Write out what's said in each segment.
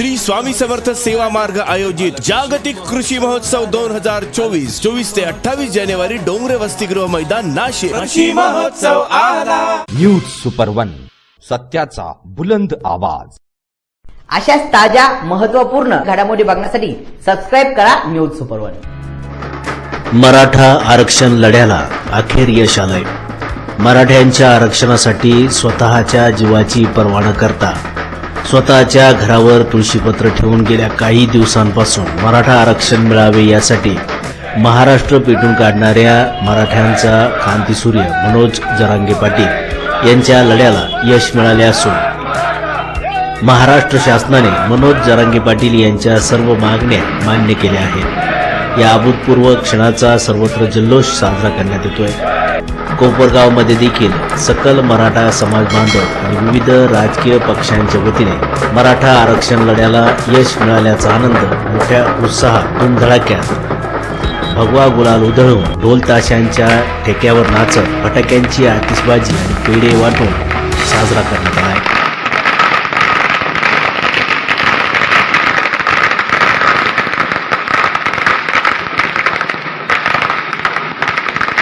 श्री स्वामी समर्थ सेवा मार्ग आयोजित जागतिक कृषी महोत्सव दोन हजार चोवीस चोवीस ते अठ्ठावीस जानेवारी डोंगरे वसतिगृह मैदान नाशिक. कृषी महोत्सव आला. न्यूज सुपर वन सत्याचा बुलंद आवाज. अशाच ताज्या महत्त्वपूर्ण घडामोडी बघण्यासाठी सबस्क्राईब करा न्यूज सुपर वन. मराठा आरक्षण लढ्याला अखेर यश आलंय. मराठ्यांच्या आरक्षणासाठी स्वतःच्या जीवाची पर्वा न करता स्वतःच्या घरावर तुळशीपत्र ठेवून गेल्या काही दिवसांपासून मराठा आरक्षण मिळावे यासाठी महाराष्ट्र पेटून काढणाऱ्या मराठ्यांचा क्रांतीसूर्य मनोज जरांगे पाटील यांच्या लढ्याला यश मिळाले असून महाराष्ट्र शासनाने मनोज जरांगे पाटील यांच्या सर्व मागण्या मान्य केल्या आहेत. या अभूतपूर्व क्षणाचा सर्वत्र जल्लोष साजरा करण्यात येतोय. कोपरगावमध्ये देखील सकल मराठा समाज बांधव आणि विविध राजकीय पक्षांच्या वतीने मराठा आरक्षण लढ्याला यश मिळाल्याचा आनंद मोठ्या उत्साहात धुमधडाक्यात. भगवा गुलाल उधळून ढोल ताशांच्या ठेक्यावर नाचत फटाक्यांची आतिषबाजी आणि पेढे वाटून साजरा करण्यात आला आहे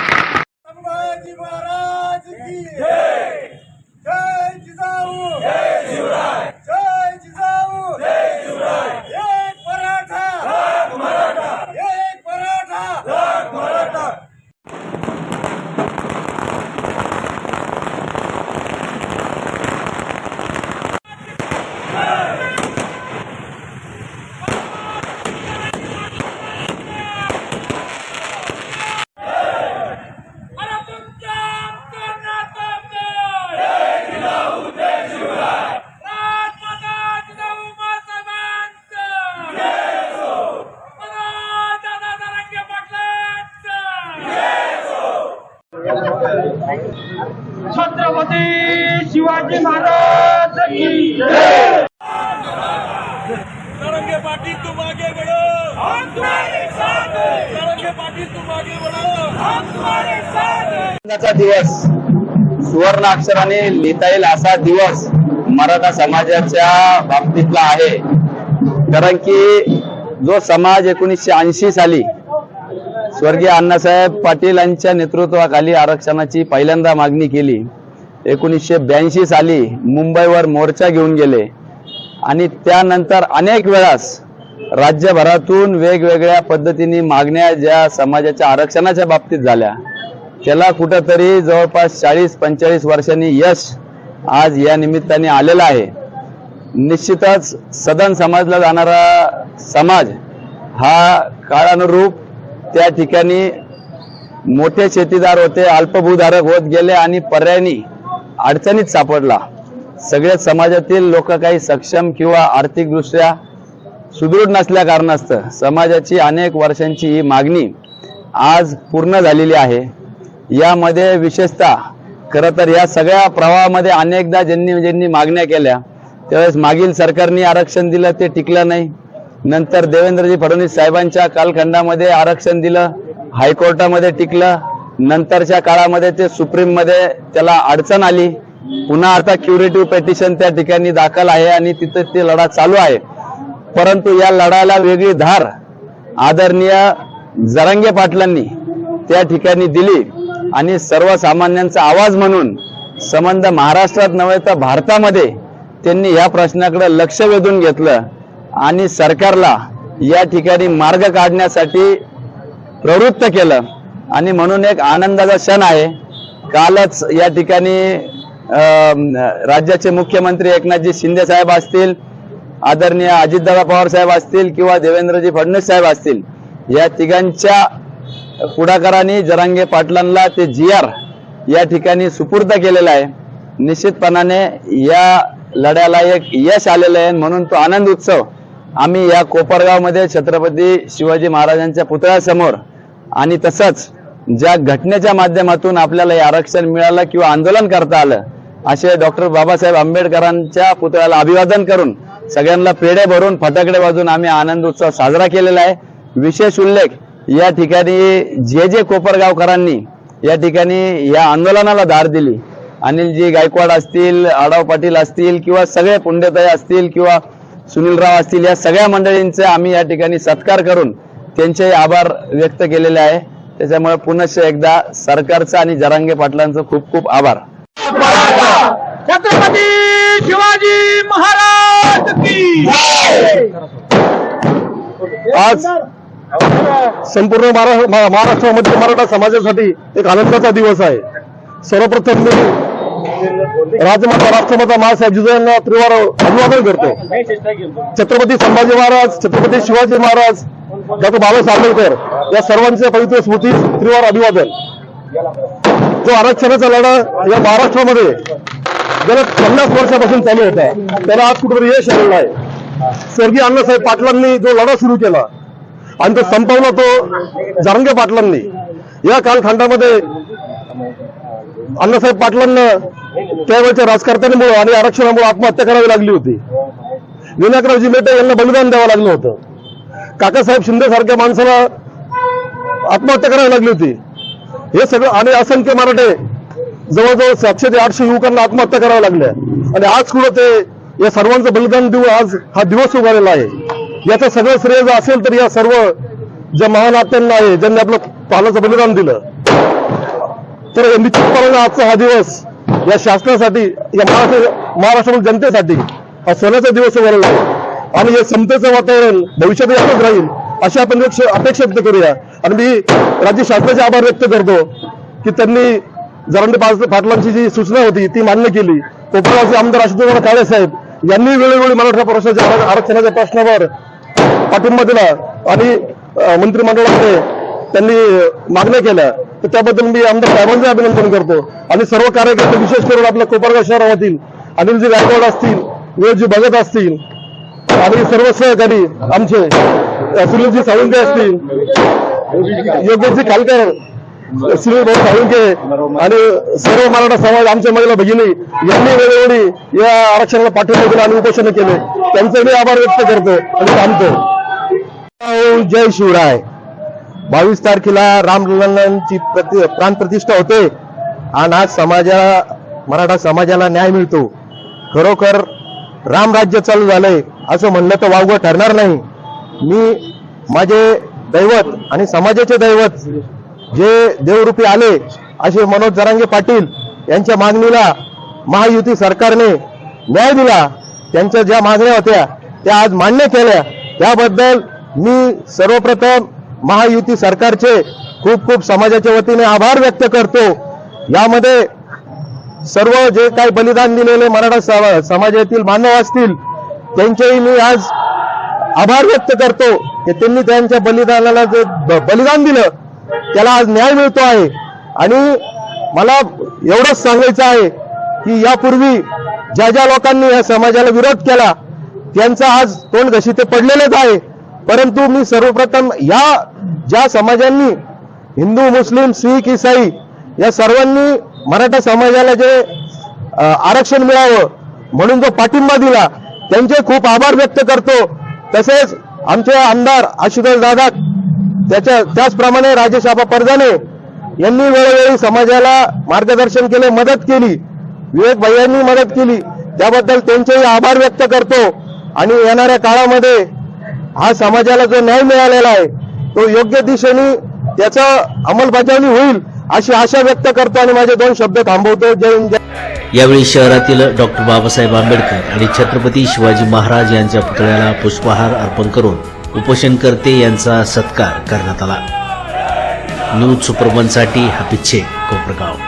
संभाजी महाराज की जय जय जिजाऊ जय शिवराय जय जिजाऊ जय शिवराय एक मराठा लाख मराठा एक मराठा लाख मराठा छत्रपती शिवाजी महाराज की जय। तरंगे पाटिल तुम आगे बढ़ो हम तुम्हारे साथ हैं तरंगे पाटिल तुम आगे बढ़ो हम तुम्हारे साथ हैं दिनाचा दिवस सुवर्ण अक्षराने लिहिता येईल असा दिवस मराठा समाजाच्या बाबतीतला आहे. कारण की जो समाज एकोणीसशे ऐंशी साली स्वर्गीय अण्णासाहेब पाटील यांच्या नेतृत्वाखाली आरक्षणाची पहिल्यांदा मागणी केली एकोणीसशे ब्याऐंशी साली मुंबईवर मोर्चा घेऊन गेले. आणि त्यानंतर अनेक वेळास राज्यभरातून वेगवेगळ्या पद्धतीने मागण्या ज्या समाजाच्या आरक्षणाच्या बाबतीत झाल्या त्याला कुठंतरी जवळपास चाळीस पंचेचाळीस वर्षांनी यश आज या निमित्ताने आलेलं आहे. निश्चितच सदन समाजला जाणारा समाज हा काळानुरूप त्या ठिकाणी मोठे शेतीदार होते अल्पभूधारक होत गेले आणि पर्यायी अडचणीत सापडला. सगळे समाजातील लोक काही सक्षम किंवा आर्थिकदृष्ट्या सुदृढ नसल्या कारणास्तव समाजाची अनेक वर्षांची ही मागणी आज पूर्ण झालेली आहे. यामध्ये विशेषतः खरं तर या सगळ्या प्रवाहामध्ये अनेकदा ज्यांनी ज्यांनी मागण्या केल्या त्यावेळेस मागील सरकारने आरक्षण दिलं ते टिकलं नाही. नंतर देवेंद्रजी फडणवीस साहेबांच्या कालखंडामध्ये आरक्षण दिलं हायकोर्टामध्ये टिकलं नंतरच्या काळामध्ये ते सुप्रीममध्ये त्याला अडचण आली. पुन्हा आता क्युरेटिव्ह पेटिशन त्या ठिकाणी दाखल आहे आणि तिथे ती लढा चालू आहे. परंतु या लढायला वेगळी धार आदरणीय जरांगे पाटलांनी त्या ठिकाणी दिली. आणि सर्वसामान्यांचा आवाज म्हणून संबंध महाराष्ट्रात नव्हे तर भारतामध्ये त्यांनी या प्रश्नाकडे लक्ष वेधून घेतलं आणि सरकारला या ठिकाणी मार्ग काढण्यासाठी प्रवृत्त केलं. आणि म्हणून एक आनंदाचा क्षण आहे. कालच या ठिकाणी राज्याचे मुख्यमंत्री एकनाथजी शिंदे साहेब असतील आदरणीय अजितदादा पवार साहेब असतील किंवा देवेंद्रजी फडणवीस साहेब असतील या तिघांच्या पुढाकाराने जरांगे पाटलांना ते जी आर या ठिकाणी सुपूर्द केलेला आहे. निश्चितपणाने या लढ्याला एक यश आलेलं आहे म्हणून तो आनंद उत्सव आम्ही या कोपरगावमध्ये छत्रपती शिवाजी महाराजांच्या पुतळ्यासमोर आणि तसंच ज्या घटनेच्या माध्यमातून आपल्याला हे आरक्षण मिळालं किंवा आंदोलन करता आलं असे डॉक्टर बाबासाहेब आंबेडकरांच्या पुतळ्याला अभिवादन करून सगळ्यांना पेढे भरून फटाकडे वाजून आम्ही आनंद उत्सव साजरा केलेला आहे. विशेष उल्लेख या ठिकाणी जे जे कोपरगावकरांनी या ठिकाणी या आंदोलनाला धार दिली. अनिलजी गायकवाड असतील आडाव पाटील असतील किंवा सगळे पुंडेताई असतील किंवा सुनीलराव असतील या सगळ्या मंडळींचे आम्ही या ठिकाणी सत्कार करून त्यांचे आभार व्यक्त केलेले आहे. त्याच्यामुळे पुनश्च एकदा सरकारचं आणि जरांगे पाटलांचं खूप खूप आभार. छत्रपती शिवाजी महाराज की आज संपूर्ण महारा- महा- महाराष्ट्रामध्ये मराठा समाजासाठी एक आनंदाचा दिवस आहे. सर्वप्रथम मी राजमाता राष्ट्रमाता महासाहेब जिजाऊंना त्रिवार अभिवादन करतो. छत्रपती संभाजी महाराज छत्रपती शिवाजी महाराज डॉक्टर बाबासाहेब आंबेडकर या सर्वांच्या पवित्र स्मृतीस त्रिवार अभिवादन. जो आरक्षणाचा लढा या महाराष्ट्रामध्ये गेल्या पन्नास वर्षापासून चालू होता त्याला आज कुठेतरी यश आलेलं आहे. स्वर्गीय अण्णासाहेब पाटलांनी जो लढा सुरू केला आणि तो संपवला तो जारंगे पाटलांनी. या कालखंडामध्ये अण्णासाहेब पाटलांना त्यावेळेच्या राजकारत्यांमुळे आणि आरक्षणामुळे आत्महत्या करावी लागली होती. विनायकरावजी मेटे यांना बलिदान द्यावं लागलं होतं. काकासाहेब शिंदे सारख्या माणसाला आत्महत्या करावी लागली होती. हे सगळं आणि असंख्य मराठे जवळजवळ सातशे ते आठशे युवकांना आत्महत्या कराव्या लागल्या. आणि आज कुठं ते या सर्वांचं बलिदान देऊ आज हा दिवस उभारलेला आहे. याचं सगळं श्रेय जर असेल तर या सर्व ज्या महानाट्यांना आहे ज्यांनी आपलं पालाचं बलिदान दिलं. तर निश्चितपणे आजचा हा दिवस या शासनासाठी या महाराष्ट्र महाराष्ट्रातील जनतेसाठी हा सोन्याचा दिवस उभारलेला आहे. आणि हे समतेचं वातावरण भविष्यात असंच राहील अशी आपण अपेक्षा व्यक्त करूया. आणि मी राज्य शासनाचे आभार व्यक्त करतो की त्यांनी जरांडे पाटलांची जी सूचना होती ती मान्य केली. कोपराचे आमदार आशुतोष काळे साहेब यांनी वेळोवेळी मराठा प्रशासनाच्या आरक्षणाच्या प्रश्नावर पाठिंबा दिला आणि मंत्रिमंडळामध्ये त्यांनी मागण्या केल्या. तर त्याबद्दल मी आमदार साहेबांचे अभिनंदन करतो. आणि सर्व कार्यकर्ते विशेष करून आपल्या कोपरगाव शहरामधील अनिलजी गायकवाड असतील विवेकजी भगत असतील आणि सर्व सहकारी आमचे सुनीलजी सावंते असतील योगेशजी खालकर सुनील भाऊ साळुंके आणि सर्व मराठा समाज आमच्या महिला भगिनी यांनी वेळोवेळी या आरक्षणाला पाठिंबा दिला आणि उपोषण केले. त्यांचे मी आभार व्यक्त करतो आणि थांबतो. जय शिवराय. बावीस तारखेला रामलल्लांची प्रति प्राण प्रतिष्ठा होते आणि आज समाजा मराठा समाजाला न्याय मिळतो. खरोखर रामराज्य चालू झालंय. असं म्हणलं तर वावगं ठरणार नाही. मी माझे दैवत आणि समाजाचे दैवत जे देवरूपी आले असे मनोज जरांगे पाटील यांच्या मागणीला महायुती सरकारने न्याय दिला. त्यांच्या ज्या मागण्या होत्या त्या आज मान्य केल्या. त्याबद्दल मी सर्वप्रथम महायुती सरकारचे खूप खूप समाजाच्या वतीने आभार व्यक्त करतो. यामध्ये सर्व जे काही बलिदान दिलेले मराठा समाजातील मानव असतील त्यांचेही मी आज आभार व्यक्त करतो की त्यांनी त्यांच्या बलिदानाला जे ब- बलिदान दिलं त्याला आज न्याय मिळतो आहे. आणि मला एवढंच सांगायचं आहे की यापूर्वी ज्या ज्या लोकांनी या समाजाला विरोध केला त्यांचा आज तोंड घशी ते पडलेलेच आहे. परंतु मी सर्वप्रथम या ज्या समाजांनी हिंदू मुस्लिम शीख इसाई या सर्वांनी मराठा समाजाला जे आरक्षण मिळावं म्हणून जो पाठिंबा दिला त्यांचे खूप आभार व्यक्त करतो. तसेच आमचे आमदार आशुतोष दादा त्याच्या त्याचप्रमाणे राजेश आबा परजाने यांनी वेळोवेळी समाजाला मार्गदर्शन केले मदत केली. विवेक भैयांनी मदत केली. त्याबद्दल त्यांचेही आभार व्यक्त करतो. आणि येणाऱ्या काळामध्ये हा समाजाला जो न्याय मिळालेला आहे तो योग्य दिशेने त्याचा अंमलबजावणी होईल अशी आशा व्यक्त करतो आणि माझे दोन शब्द थांबवतो. जय जय यावेळी शहरातील डॉक्टर बाबासाहेब आंबेडकर आणि छत्रपती शिवाजी महाराज यांच्या पुतळ्याला पुष्पहार अर्पण करून उपोषणकर्ते यांचा सत्कार करण्यात आला. न्यूज सुपरवनसाठी हाफिज शेख कोपरगाव.